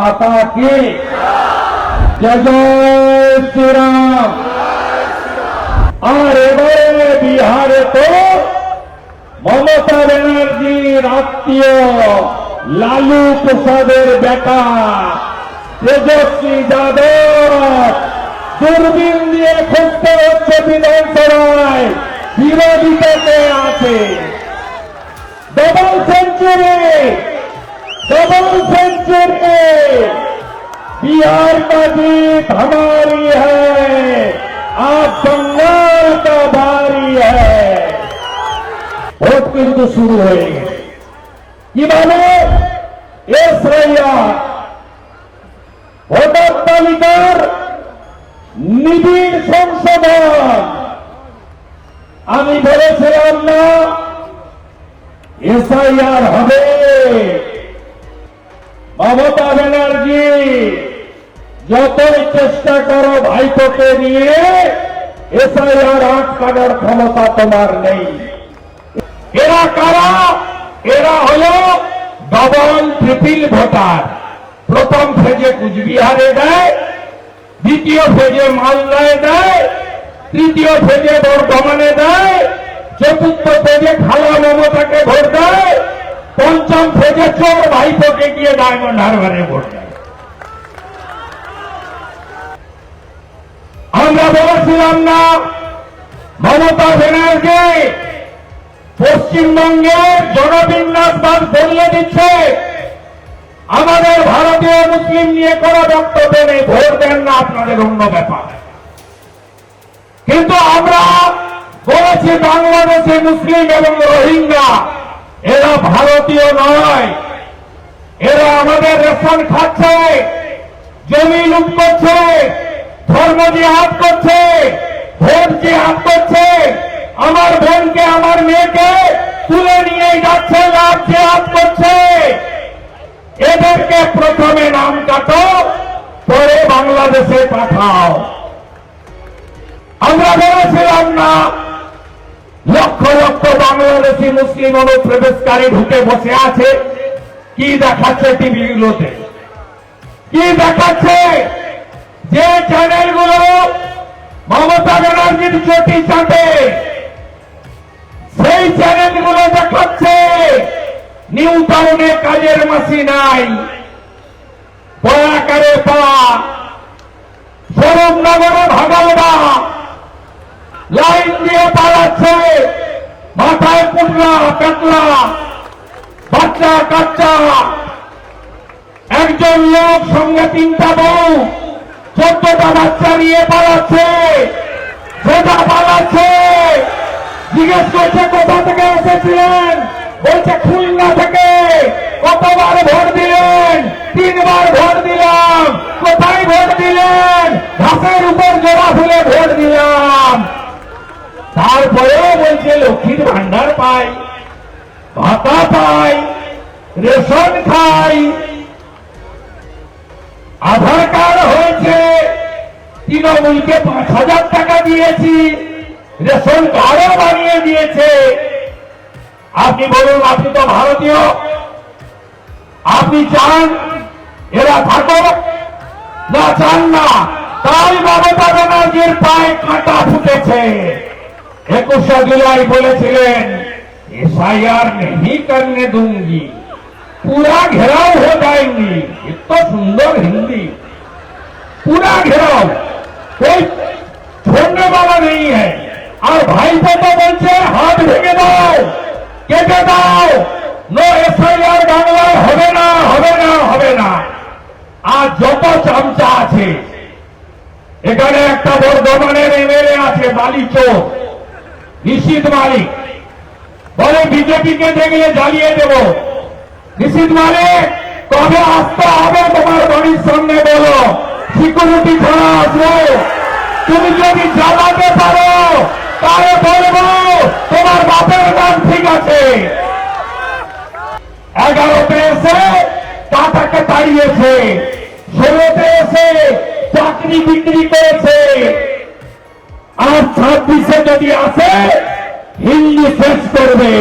মাতা কি জয় জয় শ্রীরাম। আর এবারে বিহারে তো মমতা ব্যানার্জির আত্মীয় লালু প্রসাদের বেটা তেজস্বী যাদব। দূরবীন দিয়ে খুঁজতে হচ্ছে বিধানসভায় বিরোধীতে আছে। Double century double century Bihar का जीत हमारी है आज बंगाल का भारी है ভোট কিন্তু শুরু হয়ে গেছে কিভাবে এসআইয়া ভোটার তালিকার নিবিড় সংশোধন আমি বলেছিলাম না এসআইআর হবে মমতা ব্যানার্জি, যতই চেষ্টা করো ভাইপোকে নিয়ে, এসআইআর আটকানোর ক্ষমতা তোমার নেই। এরা কারা? এরা হল ডবল ট্রিপিল ভোটার। প্রথম ফেজে কুচবিহারে দেয়, দ্বিতীয় ফেজে মালদায় দেয়, তৃতীয় ফেজে বর্ধমানে দেয়, চতুর্থ ফেজে খালা মমতাকে ভোট দেয় পঞ্চম ফেজে চোর ভাইপোকে গিয়ে ডায়মন্ড হারবারে ভোট আমরা বলেছিলাম না, মমতা ব্যানার্জি পশ্চিমবঙ্গের জনবিন্যাসবাদ বলিয়ে দিচ্ছে। আমাদের ভারতীয় মুসলিম নিয়ে কোনো বক্তব্য নেই, ভোট দেন না আপনাদের অন্য ব্যাপার। কিন্তু আমরা বলেছি বাংলাদেশে মুসলিম এবং রোহিঙ্গা। এরা ভারতীয় নয়। এরা আমাদের রেশন খাচ্ছে, জমি লুট করছে, ধর্ম জিহাদ করছে, ভোট জিহাদ করছে। আমার বোনকে, আমার মেয়েকে তুলে নিয়ে যাচ্ছে লাভ জিহাদ করছে। এদেরকে প্রথমে নাম কাটো, পরে বাংলাদেশে পাঠাও। আমরা বলেছিলাম না লক্ষ লক্ষ বাংলাদেশি মুসলিম অনুপ্রবেশকারী ঢুকে বসে আছে। কি দেখাচ্ছে টিভিগুলোতে? কি দেখাচ্ছে? যে চ্যানেলগুলো মমতা ব্যানার্জির চটি চাটে সেই চ্যানেলগুলো দেখাচ্ছে। নিউ টাউনে কাজের মাসি নাই। বয়াকারে পা। সরমনগরে ভাগালবা লাইন দিয়ে পালাচ্ছে। মাথায় পুটলা পেটলা বাচ্চা, কাচ্চা। একজন লোক সঙ্গে তিনটা বউ, চোদ্দটা বাচ্চা নিয়ে পালাচ্ছে। সেটা পালাচ্ছে। জিজ্ঞেস করছে, কোথা থেকে এসেছিলেন? বলছে, খুলনা থেকে। কতবার ভোট দিলেন? তিনবার ভোট দিলাম। কোথায় ভোট দিলেন? ঘাসের উপর জোড়া ফুলে ভোট দিলাম। তারপরেও বলছে, লক্ষ্মীর ভান্ডার পাই, ভাতা পাই, রেশন খাই। আধার কার্ড হয়েছে, তৃণমূলকে পাঁচ হাজার টাকা দিয়েছি, রেশন কার্ডও বানিয়ে দিয়েছে। আপনি বলুন, আপনি তো ভারতীয়। আপনি চান, এরা থাকো না চান না, তাই মমতা ব্যানার্জির পায়ে কাঁটা ফুটেছে। একুশে জুলাই বলেছিলেন এসআইআর नहीं करने दूंगी पूरा घेराव हो जाएंगी इतना सुंदर हिंदी पूरा घेराव कोई छोड़ने वाला नहीं है और भाई को तो বলছে হাত ভেঙে দাও কেটে দাও নো এসআইআর বাংলায় হবে না হবে না হবে না আর যত চামচা আছে এখানে একটা বর্ধমানের এমএলএ আছে বালিচোর নিশীত মালিক। বলে বিজেপিকে দেখলে জ্বালিয়ে দেব। নিশীত মালিক, কবে আসতে হবে তোমার বাড়ির সামনে বলো। সিকিউরিটি ছাড়া আসব। তুমি যদি জ্বালাতে পারো, তাহলে বলব তোমার বাপের নাম ঠিক আছে। এগারোতে এসে টাটাকে তাড়িয়েছে, ষোলোতে এসে চাকরি বিক্রি করেছে। ছাব্বিশে যদি আসে হিন্দি শেষ করবে।